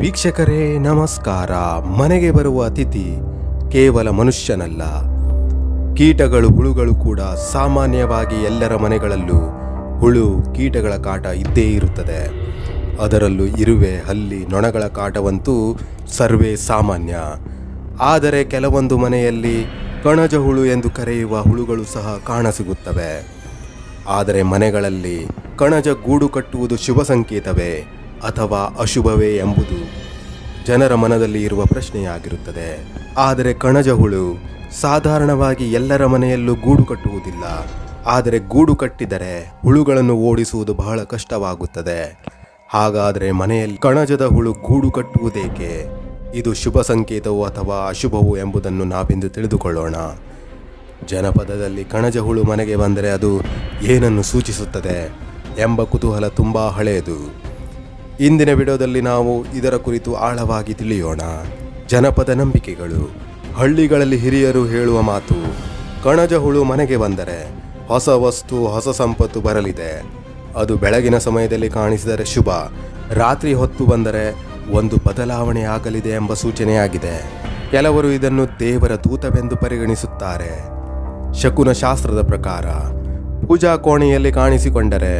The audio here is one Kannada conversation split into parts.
ವೀಕ್ಷಕರೇ, ನಮಸ್ಕಾರ. ಮನೆಗೆ ಬರುವ ಅತಿಥಿ ಕೇವಲ ಮನುಷ್ಯನಲ್ಲ. ಕೀಟಗಳು, ಹುಳುಗಳು ಕೂಡ ಸಾಮಾನ್ಯವಾಗಿ ಎಲ್ಲರ ಮನೆಗಳಲ್ಲೂ ಹುಳು, ಕೀಟಗಳ ಕಾಟ ಇದ್ದೇ ಇರುತ್ತದೆ. ಅದರಲ್ಲೂ ಇರುವೆ, ಹಲ್ಲಿ, ನೊಣಗಳ ಕಾಟವಂತೂ ಸರ್ವೇ ಸಾಮಾನ್ಯ. ಆದರೆ ಕೆಲವೊಂದು ಮನೆಯಲ್ಲಿ ಕಣಜ ಹುಳು ಎಂದು ಕರೆಯುವ ಹುಳುಗಳು ಸಹ ಕಾಣಸಿಗುತ್ತವೆ. ಆದರೆ ಮನೆಗಳಲ್ಲಿ ಕಣಜ ಗೂಡು ಕಟ್ಟುವುದು ಶುಭ ಸಂಕೇತವೇ? ಅಥವಾ ಅಶುಭವೇ ಎಂಬುದು ಜನರ ಮನದಲ್ಲಿ ಇರುವ ಪ್ರಶ್ನೆಯಾಗಿರುತ್ತದೆ. ಆದರೆ ಕಣಜ ಹುಳು ಸಾಧಾರಣವಾಗಿ ಎಲ್ಲರ ಮನೆಯಲ್ಲೂ ಗೂಡು ಕಟ್ಟುವುದಿಲ್ಲ. ಆದರೆ ಗೂಡು ಕಟ್ಟಿದರೆ ಹುಳುಗಳನ್ನು ಓಡಿಸುವುದು ಬಹಳ ಕಷ್ಟವಾಗುತ್ತದೆ. ಹಾಗಾದರೆ ಮನೆಯಲ್ಲಿ ಕಣಜದ ಹುಳು ಗೂಡು ಕಟ್ಟುವುದೇಕೆ? ಇದು ಶುಭ ಸಂಕೇತವೋ ಅಥವಾ ಅಶುಭವೋ ಎಂಬುದನ್ನು ನಾವಿಂದು ತಿಳಿದುಕೊಳ್ಳೋಣ. ಜನಪದದಲ್ಲಿ ಕಣಜ ಹುಳು ಮನೆಗೆ ಬಂದರೆ ಅದು ಏನನ್ನು ಸೂಚಿಸುತ್ತದೆ ಎಂಬ ಕುತೂಹಲ ತುಂಬ ಹಳೆಯದು. ಇಂದಿನ ವಿಡಿಯೋದಲ್ಲಿ ನಾವು ಇದರ ಕುರಿತು ಆಳವಾಗಿ ತಿಳಿಯೋಣ. ಜನಪದ ನಂಬಿಕೆಗಳು. ಹಳ್ಳಿಗಳಲ್ಲಿ ಹಿರಿಯರು ಹೇಳುವ ಮಾತು, ಕಣಜ ಹುಳು ಮನೆಗೆ ಬಂದರೆ ಹೊಸ ವಸ್ತು, ಹೊಸ ಸಂಪತ್ತು ಬರಲಿದೆ. ಅದು ಬೆಳಗಿನ ಸಮಯದಲ್ಲಿ ಕಾಣಿಸಿದರೆ ಶುಭ, ರಾತ್ರಿ ಹೊತ್ತು ಬಂದರೆ ಒಂದು ಬದಲಾವಣೆ ಆಗಲಿದೆ ಎಂಬ ಸೂಚನೆಯಾಗಿದೆ. ಕೆಲವರು ಇದನ್ನು ದೇವರ ದೂತವೆಂದು ಪರಿಗಣಿಸುತ್ತಾರೆ. ಶಕುನ ಶಾಸ್ತ್ರದ ಪ್ರಕಾರ, ಪೂಜಾ ಕೋಣೆಯಲ್ಲಿ ಕಾಣಿಸಿಕೊಂಡರೆ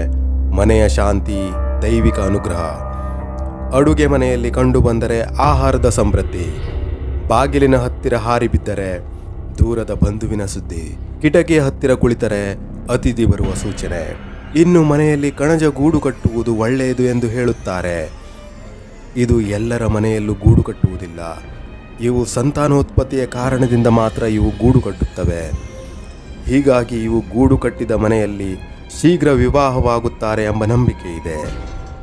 ಮನೆಯ ಶಾಂತಿ ದೈವಿಕ ಅನುಗ್ರಹ. ಅಡುಗೆ ಮನೆಯಲ್ಲಿ ಕಂಡುಬಂದರೆ ಆಹಾರದ ಸಮೃದ್ಧಿ ಬಾಗಿಲಿನ ಹತ್ತಿರ ಹಾರಿ ಬಿದ್ದರೆ ದೂರದ ಬಂಧುವಿನ ಸುದ್ದಿ. ಕಿಟಕಿಯ ಹತ್ತಿರ ಕುಳಿತರೆ ಅತಿಥಿ ಬರುವ ಸೂಚನೆ. ಇನ್ನು ಮನೆಯಲ್ಲಿ ಕಣಜ ಗೂಡು ಕಟ್ಟುವುದು ಒಳ್ಳೆಯದು ಎಂದು ಹೇಳುತ್ತಾರೆ. ಇದು ಎಲ್ಲರ ಮನೆಯಲ್ಲೂ ಗೂಡು ಕಟ್ಟುವುದಿಲ್ಲ. ಇವು ಸಂತಾನೋತ್ಪತ್ತಿಯ ಕಾರಣದಿಂದ ಮಾತ್ರ ಇವು ಗೂಡು ಕಟ್ಟುತ್ತವೆ. ಹೀಗಾಗಿ ಇವು ಗೂಡು ಕಟ್ಟಿದ ಮನೆಯಲ್ಲಿ ಶೀಘ್ರ ವಿವಾಹವಾಗುತ್ತಾರೆ ಎಂಬ ನಂಬಿಕೆ ಇದೆ.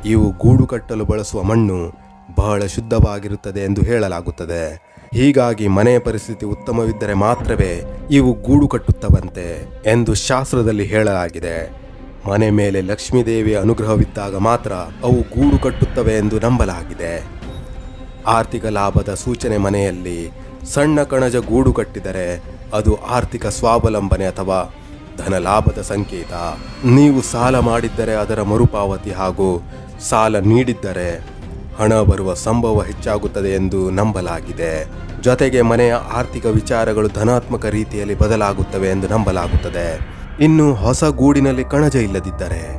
ಇವು ಗೂಡು ಕಟ್ಟಲು ಬಳಸುವ ಮಣ್ಣು ಬಹಳ ಶುದ್ಧವಾಗಿರುತ್ತದೆ ಎಂದು ಹೇಳಲಾಗುತ್ತದೆ. ಹೀಗಾಗಿ ಮನೆಯ ಪರಿಸ್ಥಿತಿ ಉತ್ತಮವಿದ್ದರೆ ಮಾತ್ರವೇ ಇವು ಗೂಡು ಕಟ್ಟುತ್ತವಂತೆ ಎಂದು ಶಾಸ್ತ್ರದಲ್ಲಿ ಹೇಳಲಾಗಿದೆ. ಮನೆ ಮೇಲೆ ಲಕ್ಷ್ಮೀದೇವಿಯ ಅನುಗ್ರಹವಿದ್ದಾಗ ಮಾತ್ರ ಅವು ಗೂಡು ಕಟ್ಟುತ್ತವೆ ಎಂದು ನಂಬಲಾಗಿದೆ. ಆರ್ಥಿಕ ಲಾಭದ ಸೂಚನೆ ಮನೆಯಲ್ಲಿ ಸಣ್ಣ ಕಣಜ ಗೂಡು ಕಟ್ಟಿದರೆ ಅದು ಆರ್ಥಿಕ ಸ್ವಾವಲಂಬನೆ ಅಥವಾ ಧನ ಲಾಭದ ಸಂಕೇತ. ನೀವು ಸಾಲ ಮಾಡಿದ್ದರೆ ಅದರ ಮರುಪಾವತಿ ಹಾಗೂ ಸಾಲ ನೀಡಿದ್ದರೆ ಹಣ ಬರುವ ಸಂಭವ ಹೆಚ್ಚಾಗುತ್ತದೆ ಎಂದು ನಂಬಲಾಗಿದೆ. ಜೊತೆಗೆ ಮನೆಯ ಆರ್ಥಿಕ ವಿಚಾರಗಳು ಧನಾತ್ಮಕ ರೀತಿಯಲ್ಲಿ ಬದಲಾಗುತ್ತವೆ ಎಂದು ನಂಬಲಾಗುತ್ತದೆ. ಇನ್ನು ಹೊಸ ಗೂಡಿನಲ್ಲಿ ಕಣಜ ಇಲ್ಲದಿದ್ದರೆ,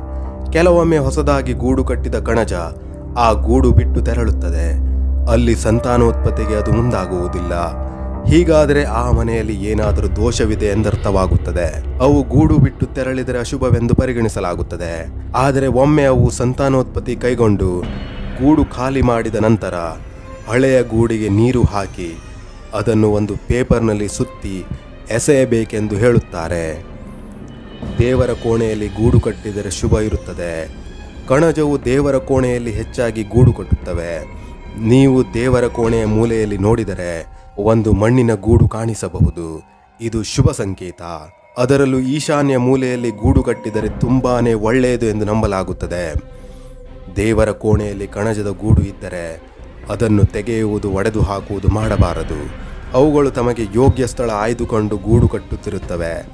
ಕೆಲವೊಮ್ಮೆ ಹೊಸದಾಗಿ ಗೂಡು ಕಟ್ಟಿದ ಕಣಜ ಆ ಗೂಡು ಬಿಟ್ಟು ತೆರಳುತ್ತದೆ. ಅಲ್ಲಿ ಸಂತಾನೋತ್ಪತ್ತಿಗೆ ಅದು ಮುಂದಾಗುವುದಿಲ್ಲ. ಹೀಗಾದರೆ ಆ ಮನೆಯಲ್ಲಿ ಏನಾದರೂ ದೋಷವಿದೆ ಎಂದರ್ಥವಾಗುತ್ತದೆ. ಅವು ಗೂಡು ಬಿಟ್ಟು ತೆರಳಿದರೆ ಅಶುಭವೆಂದು ಪರಿಗಣಿಸಲಾಗುತ್ತದೆ. ಆದರೆ ಒಮ್ಮೆ ಅವು ಸಂತಾನೋತ್ಪತ್ತಿ ಕೈಗೊಂಡು ಗೂಡು ಖಾಲಿ ಮಾಡಿದ ನಂತರ ಹಳೆಯ ಗೂಡಿಗೆ ನೀರು ಹಾಕಿ ಅದನ್ನು ಒಂದು ಪೇಪರ್ನಲ್ಲಿ ಸುತ್ತಿ ಎಸೆಯಬೇಕೆಂದು ಹೇಳುತ್ತಾರೆ. ದೇವರ ಕೋಣೆಯಲ್ಲಿ ಗೂಡು ಕಟ್ಟಿದರೆ ಶುಭ ಇರುತ್ತದೆ. ಕಣಜವು ದೇವರ ಕೋಣೆಯಲ್ಲಿ ಹೆಚ್ಚಾಗಿ ಗೂಡು ಕಟ್ಟುತ್ತವೆ. ನೀವು ದೇವರ ಕೋಣೆಯ ಮೂಲೆಯಲ್ಲಿ ನೋಡಿದರೆ ಒಂದು ಮಣ್ಣಿನ ಗೂಡು ಕಾಣಿಸಬಹುದು. ಇದು ಶುಭ ಸಂಕೇತ. ಅದರಲ್ಲೂ ಈಶಾನ್ಯ ಮೂಲೆಯಲ್ಲಿ ಗೂಡು ಕಟ್ಟಿದರೆ ತುಂಬಾನೇ ಒಳ್ಳೆಯದು ಎಂದು ನಂಬಲಾಗುತ್ತದೆ. ದೇವರ ಕೋಣೆಯಲ್ಲಿ ಕಣಜದ ಗೂಡು ಇದ್ದರೆ ಅದನ್ನು ತೆಗೆಯುವುದು, ಒಡೆದು ಹಾಕುವುದು ಮಾಡಬಾರದು. ಅವುಗಳು ತಮಗೆ ಯೋಗ್ಯ ಸ್ಥಳ ಆಯ್ದುಕೊಂಡು ಗೂಡು ಕಟ್ಟುತ್ತಿರುತ್ತವೆ.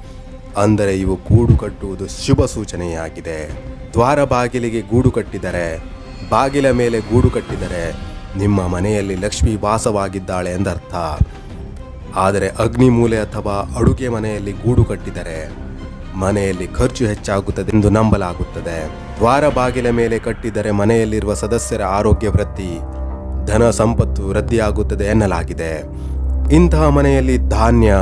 ಅಂದರೆ ಇವು ಗೂಡು ಕಟ್ಟುವುದು ಶುಭ ಸೂಚನೆಯಾಗಿದೆ. ದ್ವಾರ ಬಾಗಿಲಿಗೆ ಗೂಡು ಕಟ್ಟಿದರೆ, ಬಾಗಿಲ ಮೇಲೆ ಗೂಡು ಕಟ್ಟಿದರೆ ನಿಮ್ಮ ಮನೆಯಲ್ಲಿ ಲಕ್ಷ್ಮಿ ವಾಸವಾಗಿದ್ದಾಳೆ ಎಂದರ್ಥ. ಆದರೆ ಅಗ್ನಿ ಮೂಲೆ ಅಥವಾ ಅಡುಗೆ ಮನೆಯಲ್ಲಿ ಗೂಡು ಕಟ್ಟಿದರೆ ಮನೆಯಲ್ಲಿ ಖರ್ಚು ಹೆಚ್ಚಾಗುತ್ತದೆ ಎಂದು ನಂಬಲಾಗುತ್ತದೆ. ದ್ವಾರ ಬಾಗಿಲ ಮೇಲೆ ಕಟ್ಟಿದರೆ ಮನೆಯಲ್ಲಿರುವ ಸದಸ್ಯರ ಆರೋಗ್ಯ ವೃತ್ತಿ, ಧನ ಸಂಪತ್ತು ವೃದ್ಧಿಯಾಗುತ್ತದೆ ಎನ್ನಲಾಗಿದೆ. ಇಂತಹ ಮನೆಯಲ್ಲಿ ಧಾನ್ಯ,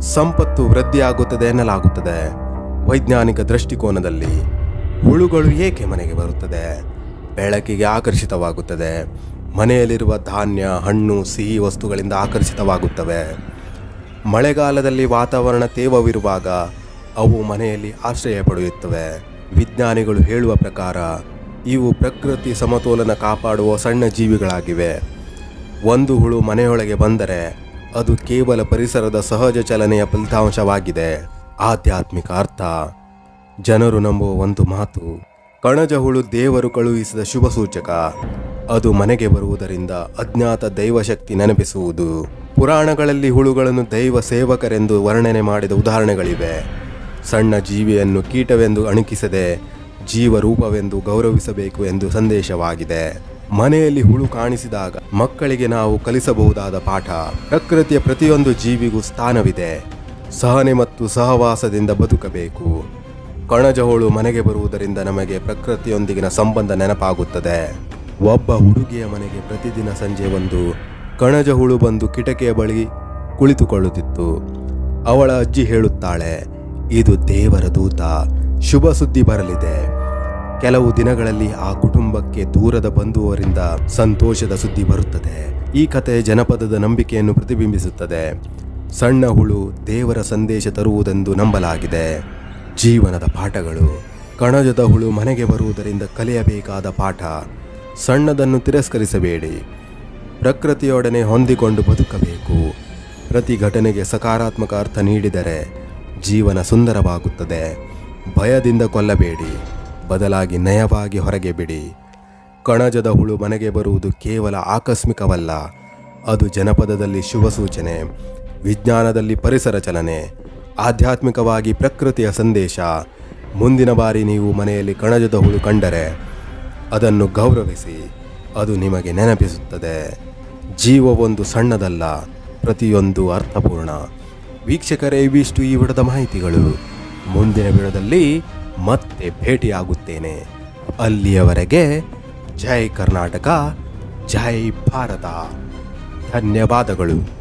ಸಂಪತ್ತು ವೃದ್ಧಿಯಾಗುತ್ತದೆ ಎನ್ನಲಾಗುತ್ತದೆ. ವೈಜ್ಞಾನಿಕ ದೃಷ್ಟಿಕೋನದಲ್ಲಿ ಹುಳುಗಳು ಏಕೆ ಮನೆಗೆ ಬರುತ್ತದೆ? ಬೆಳಕಿಗೆ ಆಕರ್ಷಿತವಾಗುತ್ತದೆ. ಮನೆಯಲ್ಲಿರುವ ಧಾನ್ಯ, ಹಣ್ಣು, ಸಿಹಿ ವಸ್ತುಗಳಿಂದ ಆಕರ್ಷಿತವಾಗುತ್ತವೆ. ಮಳೆಗಾಲದಲ್ಲಿ ವಾತಾವರಣ ತೇವವಿರುವಾಗ ಅವು ಮನೆಯಲ್ಲಿ ಆಶ್ರಯ ಪಡೆಯುತ್ತವೆ. ವಿಜ್ಞಾನಿಗಳು ಹೇಳುವ ಪ್ರಕಾರ, ಇವು ಪ್ರಕೃತಿ ಸಮತೋಲನ ಕಾಪಾಡುವ ಸಣ್ಣ ಜೀವಿಗಳಾಗಿವೆ. ಒಂದು ಹುಳು ಮನೆಯೊಳಗೆ ಬಂದರೆ ಅದು ಕೇವಲ ಪರಿಸರದ ಸಹಜ ಚಲನೆಯ ಫಲಿತಾಂಶವಾಗಿದೆ. ಆಧ್ಯಾತ್ಮಿಕ ಅರ್ಥ. ಜನರು ನಂಬುವ ಒಂದು ಮಾತು ಕಣಜ ಹುಳು ದೇವರು ಕಳುಹಿಸಿದ ಶುಭ ಸೂಚಕ ಅದು ಮನೆಗೆ ಬರುವುದರಿಂದ ಅಜ್ಞಾತ ದೈವಶಕ್ತಿ ನೆನಪಿಸುವುದು. ಪುರಾಣಗಳಲ್ಲಿ ಹುಳುಗಳನ್ನು ದೈವ ಸೇವಕರೆಂದು ವರ್ಣನೆ ಮಾಡಿದ ಉದಾಹರಣೆಗಳಿವೆ. ಸಣ್ಣ ಜೀವಿಯನ್ನು ಕೀಟವೆಂದು ಅಣುಕಿಸದೆ ಜೀವರೂಪವೆಂದು ಗೌರವಿಸಬೇಕು ಎಂದು ಸಂದೇಶವಾಗಿದೆ. ಮನೆಯಲ್ಲಿ ಹುಳು ಕಾಣಿಸಿದಾಗ ಮಕ್ಕಳಿಗೆ ನಾವು ಕಲಿಸಬಹುದಾದ ಪಾಠ. ಪ್ರಕೃತಿಯ ಪ್ರತಿಯೊಂದು ಜೀವಿಗೂ ಸ್ಥಾನವಿದೆ. ಸಹನೆ ಮತ್ತು ಸಹವಾಸದಿಂದ ಬದುಕಬೇಕು. ಕಣಜ ಹುಳು ಮನೆಗೆ ಬರುವುದರಿಂದ ನಮಗೆ ಪ್ರಕೃತಿಯೊಂದಿಗಿನ ಸಂಬಂಧ ನೆನಪಾಗುತ್ತದೆ. ಒಬ್ಬ ಹುಡುಗಿಯ ಮನೆಗೆ ಪ್ರತಿದಿನ ಸಂಜೆ ಒಂದು ಕಣಜ ಹುಳು ಬಂದು ಕಿಟಕಿಯ ಬಳಿ ಕುಳಿತುಕೊಳ್ಳುತ್ತಿತ್ತು. ಅವಳ ಅಜ್ಜಿ ಹೇಳುತ್ತಾಳೆ, ಇದು ದೇವರ ದೂತ, ಶುಭ ಸುದ್ದಿ ಬರಲಿದೆ. ಕೆಲವು ದಿನಗಳಲ್ಲಿ ಆ ಕುಟುಂಬಕ್ಕೆ ದೂರದ ಬಂಧುವರಿಂದ ಸಂತೋಷದ ಸುದ್ದಿ ಬರುತ್ತದೆ. ಈ ಕತೆ ಜನಪದದ ನಂಬಿಕೆಯನ್ನು ಪ್ರತಿಬಿಂಬಿಸುತ್ತದೆ. ಸಣ್ಣ ಹುಳು ದೇವರ ಸಂದೇಶ ತರುವುದೆಂದು ನಂಬಲಾಗಿದೆ. ಜೀವನದ ಪಾಠಗಳು, ಕಣಜದ ಹುಳು ಮನೆಗೆ ಬರುವುದರಿಂದ ಕಲಿಯಬೇಕಾದ ಪಾಠ ಸಣ್ಣದನ್ನು ತಿರಸ್ಕರಿಸಬೇಡಿ. ಪ್ರಕೃತಿಯೊಡನೆ ಹೊಂದಿಕೊಂಡು ಬದುಕಬೇಕು. ಪ್ರತಿ ಘಟನೆಗೆ ಸಕಾರಾತ್ಮಕ ಅರ್ಥ ನೀಡಿದರೆ ಜೀವನ ಸುಂದರವಾಗುತ್ತದೆ. ಭಯದಿಂದ ಕೊಲ್ಲಬೇಡಿ. ಬದಲಾಗಿ ನಯವಾಗಿ ಹೊರಗೆ ಬಿಡಿ. ಕಣಜದ ಹುಳು ಮನೆಗೆ ಬರುವುದು ಕೇವಲ ಆಕಸ್ಮಿಕವಲ್ಲ. ಅದು ಜನಪದದಲ್ಲಿ ಶುಭ ಸೂಚನೆ ವಿಜ್ಞಾನದಲ್ಲಿ ಪರಿಸರ ಚಲನೆ, ಆಧ್ಯಾತ್ಮಿಕವಾಗಿ ಪ್ರಕೃತಿಯ ಸಂದೇಶ. ಮುಂದಿನ ಬಾರಿ ನೀವು ಮನೆಯಲ್ಲಿ ಕಣಜದ ಹುಳು ಕಂಡರೆ ಅದನ್ನು ಗೌರವಿಸಿ ಅದು ನಿಮಗೆ ನೆನಪಿಸುತ್ತದೆ. ಜೀವವೊಂದು ಸಣ್ಣದಲ್ಲ, ಪ್ರತಿಯೊಂದು ಅರ್ಥಪೂರ್ಣ. ವೀಕ್ಷಕರೇ, ಇವಿಷ್ಟು ಈ ವಿಡದ ಮಾಹಿತಿಗಳು. ಮುಂದಿನ ವಿಡದಲ್ಲಿ ಮತ್ತೆ ಭೇಟಿಯಾಗುತ್ತೇನೆ. ಅಲ್ಲಿಯವರೆಗೆ ಜೈ ಕರ್ನಾಟಕ, ಜೈ ಭಾರತ. ಧನ್ಯವಾದಗಳು.